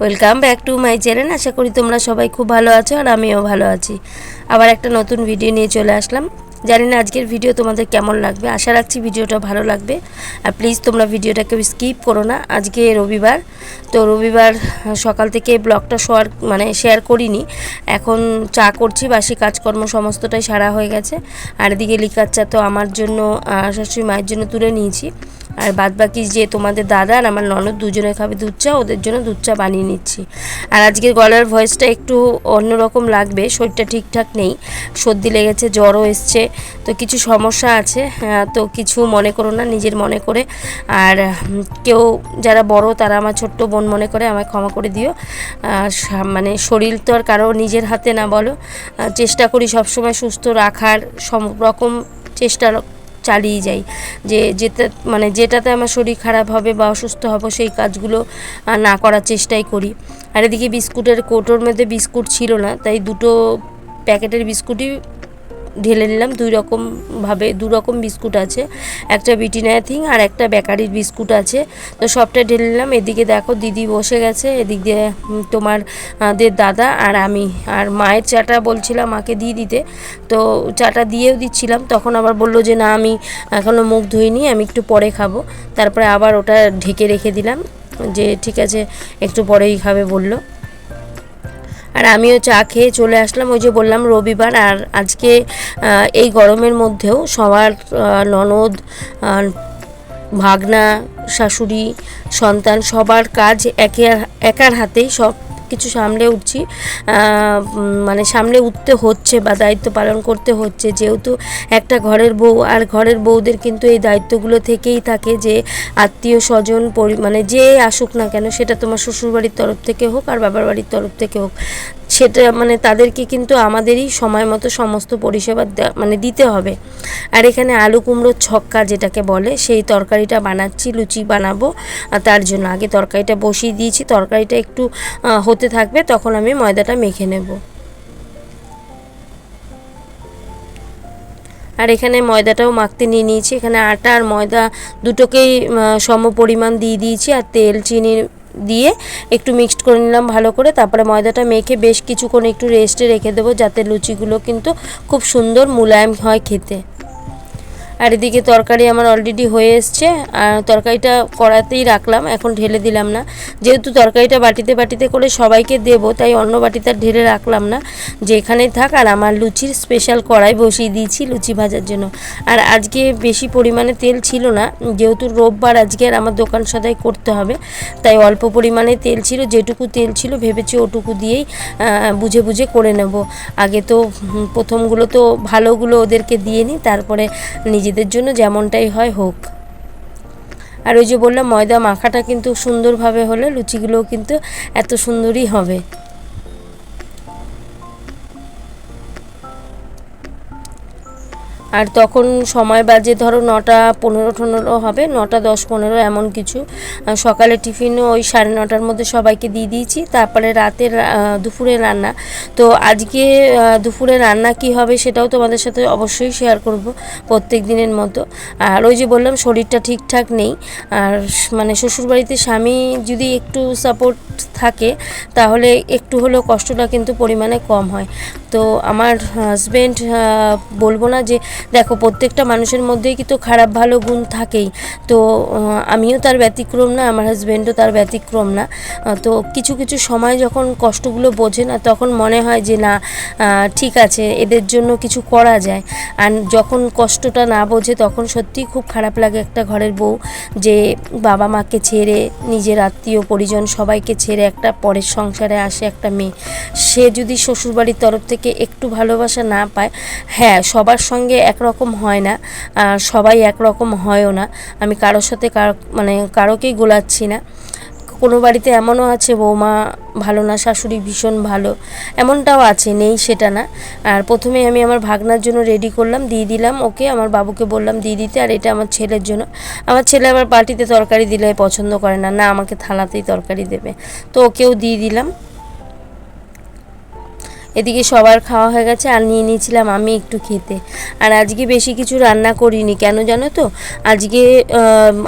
Welcome back to my channel আশা করি তোমরা সবাই খুব ভালো আছো আর আমিও ভালো আছি। আবার একটা নতুন ভিডিও নিয়ে চলে আসলাম। জানি না আজকের ভিডিও তোমাদের কেমন লাগবে। আশা রাখছি ভিডিওটা ভালো লাগবে। আর প্লিজ তোমরা ভিডিওটাকে স্কিপ করো না। আজকে রবিবার, তো রবিবার সকাল থেকে ব্লগটা শোয়ার মানে শেয়ার করিনি। এখন চা করছি, বাসি কাজকর্ম সমস্তটাই সারা হয়ে গেছে। আর এদিকে লিকার চা তো আমার জন্য শাশুড়ি মায়ের জন্য তুলে নিয়েছি। আর বাদ বাকি যে তোমাদের দাদা আর আমার ননদ দুজনে খাবে দুধ চা, ওদের জন্য দুধ চা বানিয়ে নিচ্ছি। আর আজকের গলার ভয়েসটা একটু অন্যরকম লাগবে, শরীরটা ঠিকঠাক নেই। সর্দি লেগেছে, জ্বরও এসছে। তো কিছু সমস্যা আছে আহ, তো কিছু মনে করো না নিজের মনে করে। আর কেউ যারা বড় তারা আমার ছোট্ট বোন মনে করে আমায় ক্ষমা করে দিও। মানে শরীর তো আর কারও নিজের হাতে না বলো। চেষ্টা করি সবসময় সুস্থ রাখার সব রকম চেষ্টা চালিয়ে যাই। যে যেটা মানে যেটাতে আমার শরীর খারাপ হবে বা অসুস্থ হব সেই কাজগুলো না করার চেষ্টাই করি। আর এদিকে বিস্কুটের কোটোর মধ্যে বিস্কুট ছিল না তাই দুটো প্যাকেটের বিস্কুটই ঢেলে নিলাম, দুই রকমভাবে দু রকম বিস্কুট আছে। একটা বিটিনাথিং আর একটা বেকারির বিস্কুট আছে। তো সবটা ঢেলে নিলাম। এদিকে দেখো দিদি বসে গেছে, এদিক দিয়ে তোমার দের দাদা আর আমি। আর মায়ের চাটা বলছিলাম মাকে দিয়ে দিতে। তো চাটা দিয়েও দিচ্ছিলাম। তখন আবার বলল যে, না, আমি এখনও মুখ ধুইনি, আমি একটু পরে খাব। তারপরে আবার ওটা ঢেকে রেখে দিলাম। যে, ঠিক আছে, একটু পরেই খাবে, বলল। আর আমিও চা খেয়ে চলে আসলাম। ওই যে বললাম রবিবার আর আজকে এই গরমের মধ্যেও সবার ননদ ভাগনা, শাশুড়ি, সন্তান, সবার কাজ একে একার হাতেই সব কিছু সামলে উঠছি। মানে সামলে উঠতে হচ্ছে বা দায়িত্ব পালন করতে হচ্ছে। যেহেতু একটা ঘরের বউ, আর ঘরের বউদের কিন্তু এই দায়িত্বগুলো থেকেই থাকে যে আত্মীয় স্বজন মানে যে আসুক না কেন, সেটা তোমার শ্বশুরবাড়ির তরফ থেকে হোক আর বাবার বাড়ির তরফ থেকে হোক। সেটা মানে তাদেরকে কিন্তু আমাদেরই সময় মতো সমস্ত পরিষেবা মানে দিতে হবে। আর এখানে আলু কুমড়োর ছক্কা যেটাকে বলে, সেই তরকারিটা বানাচ্ছি, লুচি বানাবো। আর তার জন্য আগে তরকারিটা বসিয়ে দিয়েছি। তরকারিটা একটু হতে থাকবে, তখন আমি ময়দাটা মেখে নেব। আর এখানে ময়দাটাও মাখতে নিয়ে নিয়েছি। এখানে আটা আর ময়দা দুটোকেই সম পরিমাণ দিয়ে দিয়েছি। আর তেল, চিনি দিয়ে একটু মিক্সড করে নিলাম ভালো করে। তারপরে ময়দাটা মেখে বেশ কিছুক্ষণ একটু রেস্টে রেখে দেবো যাতে লুচিগুলো কিন্তু খুব সুন্দর মোলায়েম হয় খেতে। আর এদিকে তরকারি আমার অলরেডি হয়ে এসছে। আর তরকারিটা কড়াতেই রাখলাম, এখন ঢেলে দিলাম না। যেহেতু তরকারিটা বাটিতে বাটিতে করে সবাইকে দেব, তাই অন্য বাটিতে ঢেলে রাখলাম না। যে এখানেই থাক, আর আমার লুচির স্পেশাল কড়াই বসিয়ে দিয়েছি লুচি ভাজার জন্য। আর আজকে বেশি পরিমাণে তেল ছিল না, যেহেতু রোববার আজকে আর আমার দোকান সদাই করতে হবে। তাই অল্প পরিমাণে তেল ছিল, যেটুকু তেল ছিল ভেবেছি ওটুকু দিয়েই বুঝে বুঝে করে নেব। আগে তো প্রথমগুলো তো ভালোগুলো ওদেরকে দিয়ে নিই তারপরে নিজেদের জন্য যেমনটাই হয় হোক। আর ওই যে বললাম, ময়দা মাখাটা কিন্তু সুন্দরভাবে হলে লুচিগুলোও কিন্তু এত সুন্দরই হবে। আর তখন সময় বাজে ধরো নটা পনেরো টনেরো হবে, নটা দশ পনেরো এমন কিছু। সকালে টিফিনও ওই সাড়ে নটার মধ্যে সবাইকে দিয়ে দিয়েছি, তারপরে রাতের দুপুরে রান্না। তো আজকে দুপুরে রান্না কি হবে সেটাও তোমাদের সাথে অবশ্যই শেয়ার করব প্রত্যেক দিনের মতো। আর ওই যে বললাম, শরীরটা ঠিকঠাক নেই। আর মানে শ্বশুরবাড়িতে স্বামী যদি একটু সাপোর্ট থাকে, তাহলে একটু হলেও কষ্টটা কিন্তু পরিমাণে কম হয়। তো আমার হাজব্যান্ড বলব না যে, দেখো, প্রত্যেকটা মানুষের মধ্যেই কিন্তু খারাপ ভালো গুণ থাকেই। তো আমিও তার ব্যতিক্রম না, আমার হাজব্যান্ডও তার ব্যতিক্রম না। তো কিছু কিছু সময় যখন কষ্টগুলো বোঝে না, তখন মনে হয় যে, না ঠিক আছে, এদের জন্য কিছু করা যায়। আর যখন কষ্টটা না বোঝে, তখন সত্যিই খুব খারাপ লাগে একটা ঘরের বউ যে, বাবা মাকে ছেড়ে, নিজের আত্মীয় পরিজন সবাইকে ছেড়ে একটা পরের সংসারে আসে একটা মেয়ে। সে যদি শ্বশুরবাড়ির তরফ থেকে একটু ভালোবাসা না পায় হ্যাঁ সবার সঙ্গে একরকম হয় না সবাই একরকম হয়ও না, আমি কারোর সাথে কারও মানে কারোকেই গোলাচ্ছি না। কোনো বাড়িতে এমনও আছে, বৌমা ভালো না, শাশুড়ি ভীষণ ভালো, এমনটাও আছে, নেই সেটা না। আর প্রথমে আমি আমার ভাগনার জন্য রেডি করলাম, দিয়ে দিলাম ওকে, আমার বাবুকে বললাম, দিয়ে দিতে, আর এটা আমার ছেলের জন্য। আমার ছেলে আবার বাটিতে তরকারি দিলে পছন্দ করে না না, আমাকে থালাতেই তরকারি দেবে। তো ওকেও দিয়ে দিলাম। এদিকে সবার খাওয়া হয়ে গেছে আর নিয়ে নিয়েছিলাম আমি একটু খেতে। আর আজকে বেশি কিছু রান্না করিনি, কেন জানো তো? আজকে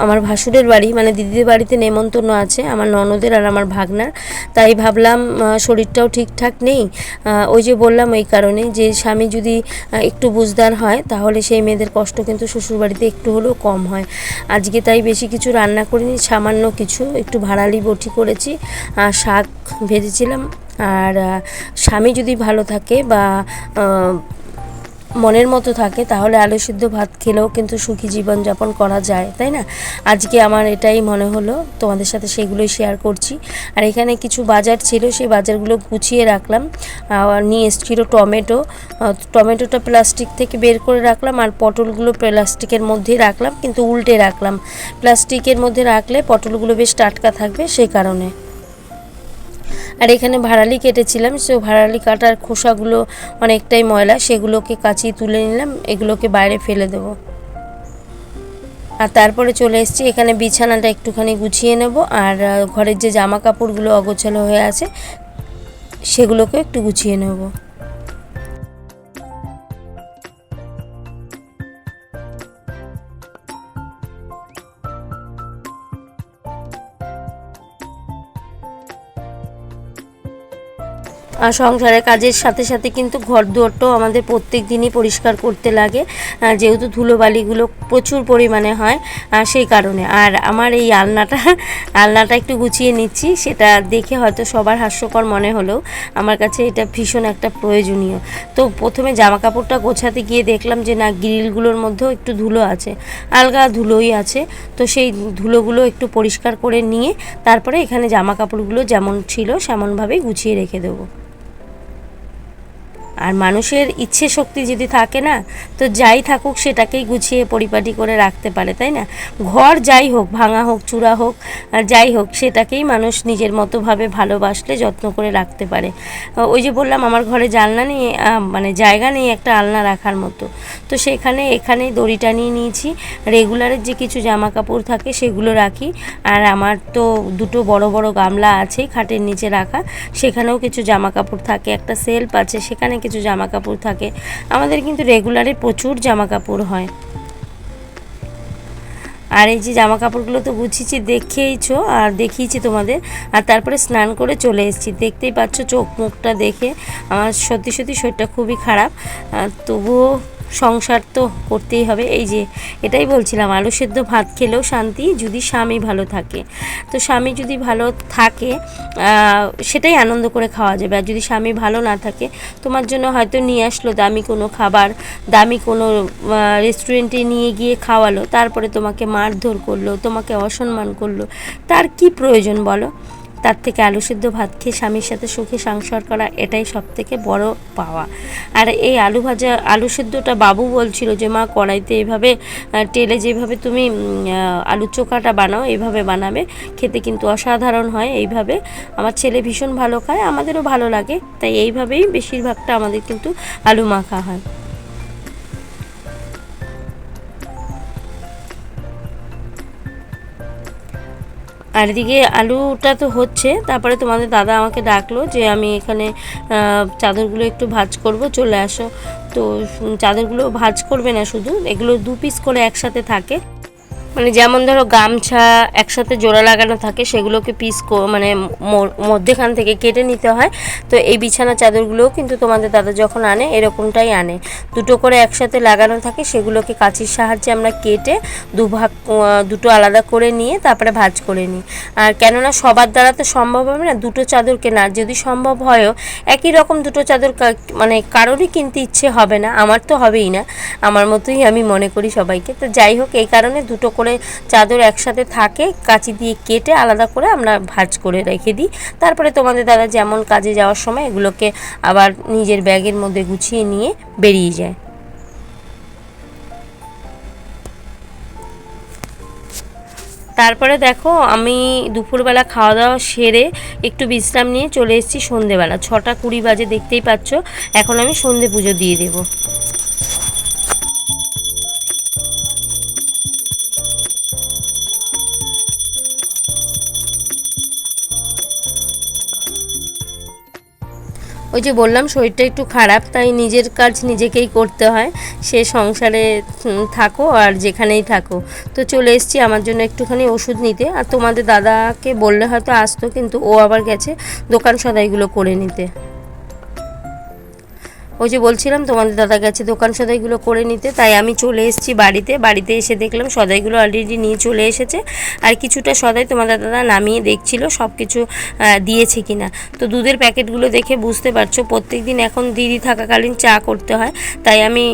আমার ভাসুরের বাড়ি মানে দিদিদের বাড়িতে নেমন্তন্ন আছে, আমার ননদের আর আমার ভাগনার। তাই ভাবলাম শরীরটাও ঠিকঠাক নেই। ওই যে বললাম ওই কারণে যে স্বামী যদি একটু বুঝদার হয়, তাহলে সেই মেয়েদের কষ্ট কিন্তু শ্বশুরবাড়িতে একটু হলেও কম হয়। আজকে তাই বেশি কিছু রান্না করিনি, সামান্য কিছু, একটু ভাড়ালি বটি করেছি, আর শাক ভেজেছিলাম। আর স্বামী যদি ভালো থাকে বা মনের মতো থাকে তাহলে আলু সিদ্ধ ভাত খেলেও কিন্তু সুখী জীবনযাপন করা যায়, তাই না? আজকে আমার এটাই মনে হলো, তোমাদের সাথে সেগুলোই শেয়ার করছি। আর এখানে কিছু বাজার ছিল সেই বাজারগুলো গুছিয়ে রাখলাম। আর নিয়ে এসেছিল টমেটো। টমেটোটা প্লাস্টিক থেকে বের করে রাখলাম আর পটলগুলো প্লাস্টিকের মধ্যেই রাখলাম, কিন্তু উল্টে রাখলাম। প্লাস্টিকের মধ্যে রাখলে পটলগুলো বেশ টাটকা থাকবে সেই কারণে। আর এখানে ভাড়ালি কেটেছিলাম সে ভাড়ালি কাটার খোসাগুলো অনেকটাই ময়লা, সেগুলোকে কাচিয়ে তুলে নিলাম, এগুলোকে বাইরে ফেলে দেবো। আর তারপরে চলে এসেছি, এখানে বিছানাটা একটুখানি গুছিয়ে নেব, আর ঘরের যে জামা কাপড়গুলো অগোছালো হয়ে আছে সেগুলোকে একটু গুছিয়ে নেব। আর সংসারের কাজের সাথে সাথে কিন্তু ঘর দুয়ারটাও আমাদের প্রত্যেক দিনই পরিষ্কার করতে লাগে। যেহেতু ধুলোবালিগুলো প্রচুর পরিমাণে হয় সেই কারণে। আর আমার এই আলনাটা আলনাটা একটু গুছিয়ে নিচ্ছি, সেটা দেখে হয়তো সবার হাস্যকর মনে হলেও আমার কাছে এটা ভীষণ একটা প্রয়োজনীয়। তো প্রথমে জামা কাপড়টা গোছাতে গিয়ে দেখলাম যে না, গ্রিলগুলোর মধ্যেও একটু ধুলো আছে, আলগা ধুলোই আছে। তো সেই ধুলোগুলো একটু পরিষ্কার করে নিয়ে তারপরে এখানে জামা কাপড়গুলো যেমন ছিল, সেমনভাবেই গুছিয়ে রেখে দেবো। আর মানুষের ইচ্ছে শক্তি যদি থাকে না, তো যাই থাকুক সেটাকেই গুছিয়ে পরিপাটি করে রাখতে পারে, তাই না? ঘর যাই হোক, ভাঙা হোক, চূড়া হোক যাই হোক, সেটাকেই মানুষ নিজের মতোভাবে ভালোবাসলে যত্ন করে রাখতে পারে। ওই যে বললাম, আমার ঘরে জানলা নেই মানে জায়গা নেই একটা আলনা রাখার মতো। তো সেখানে এখানে দড়িটা নিয়ে নিয়েছি। রেগুলারের যে কিছু জামা কাপড় থাকে সেগুলো রাখি। আর আমার তো দুটো বড় বড় গামলা আছেই খাটের নিচে রাখা। সেখানেও কিছু জামা কাপড় থাকে, একটা সেলফ আছে, সেখানে কিছু জামা কাপড় থাকে। আমাদের কিন্তু রেগুলারে প্রচুর জামা কাপড় হয়। আর এই যে জামা কাপড়গুলো তো গুছিয়েছি, দেখেইছো আর দেখিয়েছি তোমাদের। আর তারপরে স্নান করে চলে এসেছি। দেখতেই পাচ্ছ চোখ মুখটা দেখে। আমার সত্যি সত্যি শরীরটা খুবই খারাপ। তবুও সংসার তো করতেই হবে। এই যে এটাই বলছিলাম, আলু সেদ্ধ ভাত খেলেও শান্তি যদি স্বামী ভালো থাকে। তো স্বামী যদি ভালো থাকে সেটাই আনন্দ করে খাওয়া যাবে। আর যদি স্বামী ভালো না থাকে, তোমার জন্য হয়তো নিয়ে আসলো দামি কোনো খাবার, দামি কোনো রেস্টুরেন্টে নিয়ে গিয়ে খাওয়ালো, তারপরে তোমাকে মারধর করল, তোমাকে অসম্মান করল, তার কি প্রয়োজন বলো? তার থেকে আলু সিদ্ধ ভাত খেয়ে স্বামীর সাথে সুখে সংসার করা এটাই সব থেকে বড় পাওয়া। আর এই আলু ভাজা, আলু সিদ্ধটা বাবু বলছিল যে, মা, কড়াইতে এভাবে টেলে যেভাবে তুমি আলু চোখাটা বানাও এইভাবে বানাবে। খেতে কিন্তু অসাধারণ হয় এইভাবে। আমার ছেলে ভীষণ ভালো খায়, আমাদেরও ভালো লাগে। তাই এইভাবেই বেশিরভাগটা আমাদের কিন্তু আলু মাখা হয়। আর এদিকে আলুটা তো হচ্ছে, তারপরে তোমাদের দাদা আমাকে ডাকলো যে আমি এখানে চাদরগুলো একটু ভাজ করব, চলে আসো। তো চাদরগুলো ভাজ করবে না শুধু, এগুলো দু পিস করে একসাথে থাকে। মানে যেমন ধরো গামছা একসাথে জোড়া লাগানো থাকে, সেগুলোকে পিস মানে মধ্যেখান থেকে কেটে নিতে হয়। তো এই বিছানা চাদরগুলোও কিন্তু তোমাদের দাদা যখন আনে, এরকমটাই আনে। দুটো করে একসাথে লাগানো থাকে, সেগুলোকে কাঁচির সাহায্যে আমরা কেটে দুভাগ দুটো আলাদা করে নিয়ে তারপরে ভাজ করে নিই। আর কেননা সবার দ্বারা তো সম্ভব হবে না, দুটো চাদর কেনা আর যদি সম্ভব হয়ও, একই রকম দুটো চাদর মানে কারোরই কিনতে ইচ্ছে হবে না, আমার তো হবেই না। আমার মতোই আমি মনে করি সবাইকে। তো যাই হোক, এই কারণে দুটো করে চাদর একসাথে থাকে, কাঁচি দিয়ে কেটে আলাদা করে আমরা ভাঁজ করে রেখে দিই। তারপরে তোমাদের দাদা যেমন কাজে যাওয়ার সময় এগুলোকে আবার নিজের ব্যাগের মধ্যে গুছিয়ে নিয়ে বেরিয়ে যায়। তারপরে দেখো, আমি দুপুরবেলা খাওয়া দাওয়া সেরে একটু বিশ্রাম নিয়ে চলে এসেছি সন্ধেবেলা। ছটা কুড়ি বাজে দেখতেই পাচ্ছ, এখন আমি সন্ধে পুজো দিয়ে দেবো। ওই যে বললাম, শরীরটা একটু খারাপ, তাই নিজের কাজ নিজেকেই করতে হয়। সে সংসারে থাকো আর যেখানেই থাকো। তো চলে এসছি আমার জন্য একটুখানি ওষুধ নিতে। আর তোমাদের দাদাকে বললে হয়তো আসতো, কিন্তু ও আবার গেছে দোকান সদাইগুলো করে নিতে। ওই যে বলছিলাম তোমাদের দাদা গেছে দোকান সদাইগুলো করে নিতে। তাই আমি চলে এসেছি বাড়িতে। বাড়িতে এসে দেখলাম সদাইগুলো অলরেডি নিয়ে চলে এসেছে। আর কিছুটা সদাই তোমাদের দাদা নামিয়ে দেখছিল সব কিছু দিয়েছে কিনা। তো দুধের প্যাকেটগুলো দেখে বুঝতে পারছ প্রত্যেক দিন এখন দিদি থাকাকালীন চা করতে হয়। তাই আমি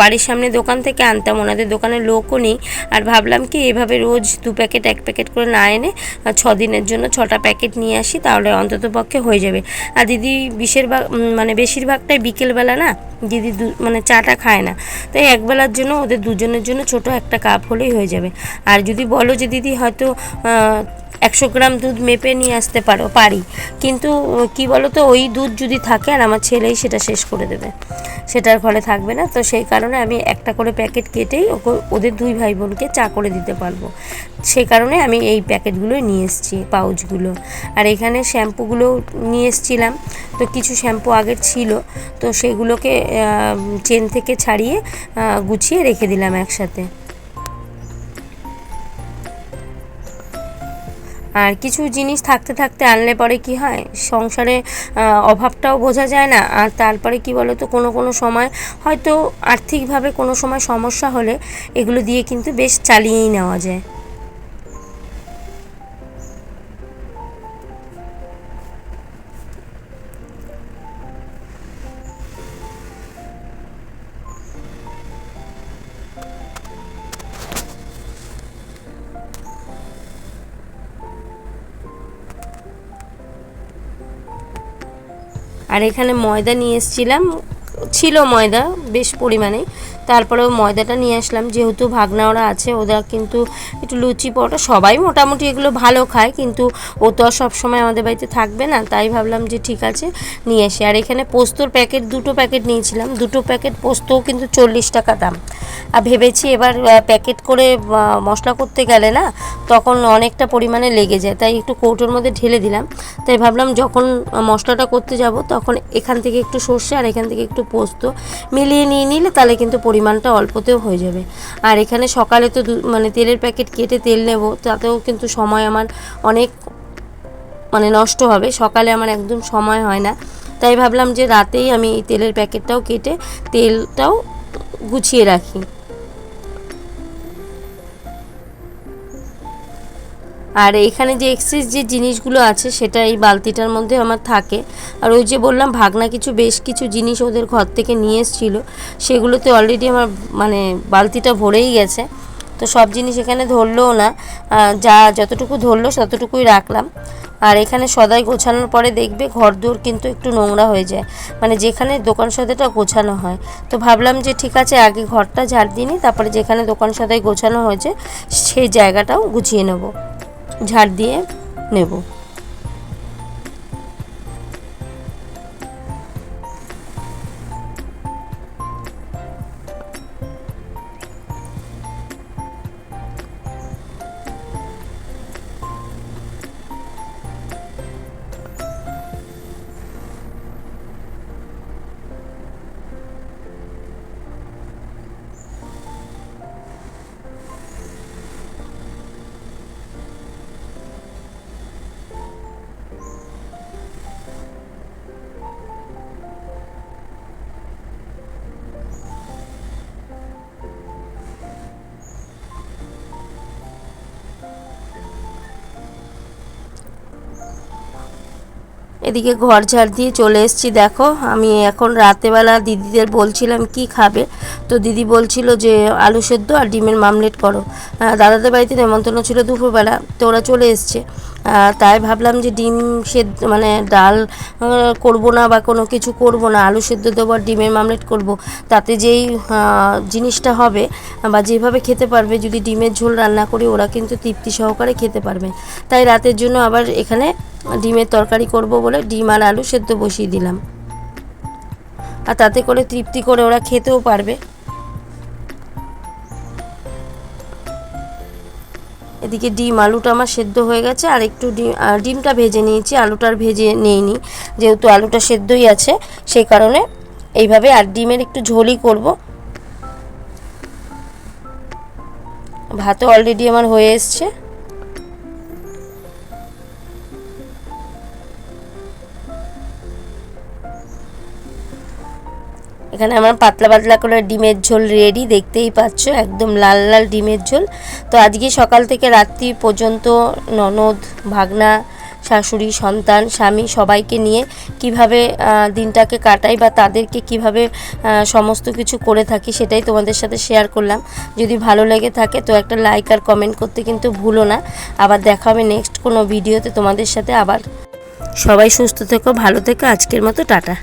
বাড়ির সামনে দোকান থেকে আনতাম। ওনাদের দোকানে লোকও নেই। আর ভাবলাম কি এভাবে রোজ দু প্যাকেট এক প্যাকেট করে না এনে ছ দিনের জন্য ছটা প্যাকেট নিয়ে আসি তাহলে অন্তত পক্ষে হয়ে যাবে। আর দিদি উম, মানে বেশিরভাগটাই বিকেলবেলা না দিদি দু মানে চাটা খায় না। তাই একবেলার জন্য ওদের দুজনের জন্য ছোট একটা কাপ হলেই হয়ে যাবে। আর যদি বলো যে দিদি হয়তো একশো গ্রাম দুধ মেপে নিয়ে আসতে পারো, পারি। কিন্তু কি বলো তো ওই দুধ যদি থাকে আর আমার ছেলেই সেটা শেষ করে দেবে। সেটার ফলে থাকবে না। তো সেই কারণে আমি একটা করে প্যাকেট কেটেই ওদের দুই ভাই বোনকে চা করে দিতে পারব। সেই কারণে আমি এই প্যাকেটগুলোই নিয়ে এসেছি, পাউচগুলো। আর এখানে শ্যাম্পুগুলো নিয়ে এসেছিলাম। তো কিছু শ্যাম্পু আগের ছিল। তো সেগুলোকে চেন থেকে ছাড়িয়ে গুছিয়ে রেখে দিলাম একসাথে। আর কিছু জিনিস থাকতে থাকতে আনলে পরে কি হয়? সংসারে অভাবটাও বোঝা যায় না। আর তারপরে কি বলো তো কোনো কোনো সময় হয়তো আর্থিকভাবে কোনো সময় সমস্যা হলে এগুলো দিয়ে কিন্তু বেশ চালিয়েই নেওয়া যায়। আর এখানে ময়দা নিয়ে এসেছিলাম। ছিল ময়দা বেশ পরিমাণে। তারপরেও ময়দাটা নিয়ে আসলাম। যেহেতু ভাগনা ওরা আছে, ওরা কিন্তু একটু লুচি, পরোটা সবাই মোটামুটি এগুলো ভালো খায়, কিন্তু ও তো আর সবসময় আমাদের বাড়িতে থাকবে না, তাই ভাবলাম যে ঠিক আছে, নিয়ে আসি। আর এখানে পোস্তর প্যাকেট, দুটো প্যাকেট নিয়েছিলাম। দুটো প্যাকেট পোস্তও কিন্তু চল্লিশ টাকা দাম। আর ভেবেছি এবার প্যাকেট করে মশলা করতে গেলে না, তখন অনেকটা পরিমাণে লেগে যায়, তাই একটু কৌটোর মধ্যে ঢেলে দিলাম। তাই ভাবলাম যখন মশলাটা করতে যাব, তখন এখান থেকে একটু সর্ষে আর এখান থেকে একটু পোস্ত মিলিয়ে নিয়ে নিলে তাহলে কিন্তু পরিমাণটা অল্পতেও হয়ে যাবে। আর এখানে সকালে তো মানে তেলের প্যাকেট কেটে তেল নেব, তাতেও কিন্তু সময় আমার অনেক মানে নষ্ট হবে। সকালে আমার একদম সময় হয় না। তাই ভাবলাম যে রাতেই আমি এই তেলের প্যাকেটটাও কেটে তেলটাও গুছিয়ে রাখি। আর এখানে যে এক্সেস যে জিনিসগুলো আছে, সেটা এই বালতিটার মধ্যে আমার থাকে। আর ওই যে বললাম, ভাগনা কিছু, বেশ কিছু জিনিস ওদের ঘর থেকে নিয়ে এসেছিল। সেগুলোতে অলরেডি আমার মানে বালতিটা ভরেই গেছে। তো সব জিনিস এখানে ধরলোও না। যা যতটুকু ধরলো, ততটুকুই রাখলাম। আর এখানে সদাই গোছানোর পরে দেখবে, ঘর দূর কিন্তু একটু নোংরা হয়ে যায়। মানে যেখানে দোকান সদাইটা গোছানো হয়। তো ভাবলাম যে ঠিক আছে, আগে ঘরটা ঝাড় দিয়ে নিই, তারপরে যেখানে দোকান সদাই গোছানো হয়েছে, সেই জায়গাটাও গুছিয়ে নেব। ঝাড় দিয়ে নেব। এদিকে ঘর ঝাড় দিয়ে চলে এসেছি, দেখো। আমি এখন রাতেবেলা দিদিদের বলছিলাম, কি খাবে? তো দিদি বলছিল যে, আলু সেদ্ধ আর ডিমের মামলেট করো। দাদাদের বাড়িতে নেমন্তন্ন ছিল দুপুরবেলা, তো ওরা চলে এসছে। তাই ভাবলাম যে ডিম সেদ্ধ মানে ডাল করব না বা কোনো কিছু করব না, আলু সেদ্ধ দেবো আর ডিমের মামলেট করব। তাতে যেই জিনিসটা হবে বা যেভাবে খেতে পারবে, যদি ডিমের ঝোল রান্না করি, ওরা কিন্তু তৃপ্তি সহকারে খেতে পারবে। তাই রাতের জন্য আবার এখানে ডিমের তরকারি করব বলে ডিম আর আলু সেদ্ধ বসিয়ে দিলাম। আর তাতে করে তৃপ্তি করে ওরা খেতেও পারবে। এদিকে ডিম, আলুটা আমার সেদ্ধ হয়ে গেছে, আর একটু ডিম ডিমটা ভেজে নিয়েছি আলুটার ভেজে নিইনি, যেহেতু আলুটা সেদ্ধই আছে, সেই কারণে এইভাবে আর ডিমের একটু ঝোলই করব। ভাতও অলরেডি আমার হয়ে এসছে। এখানে আমার পাতলা পাতলা করে ডিমের ঝোল রেডি দেখতেই পাচ্ছ, একদম লাল লাল ডিমের ঝোল। তো আজকে সকাল থেকে রাত্রি পর্যন্ত ননদ, ভাগনা, শাশুড়ি, সন্তান, স্বামী সবাইকে নিয়ে কীভাবে দিনটাকে কাটাই বা তাদেরকে কীভাবে সমস্ত কিছু করে থাকি সেটাই তোমাদের সাথে শেয়ার করলাম। যদি ভালো লেগে থাকে তো একটা লাইক আর কমেন্ট করতে কিন্তু ভুলো না। আবার দেখা হবে নেক্সট কোনো ভিডিওতে তোমাদের সাথে আবার। সবাই সুস্থ থেকো, ভালো থেকো, আজকের মতো টাটা।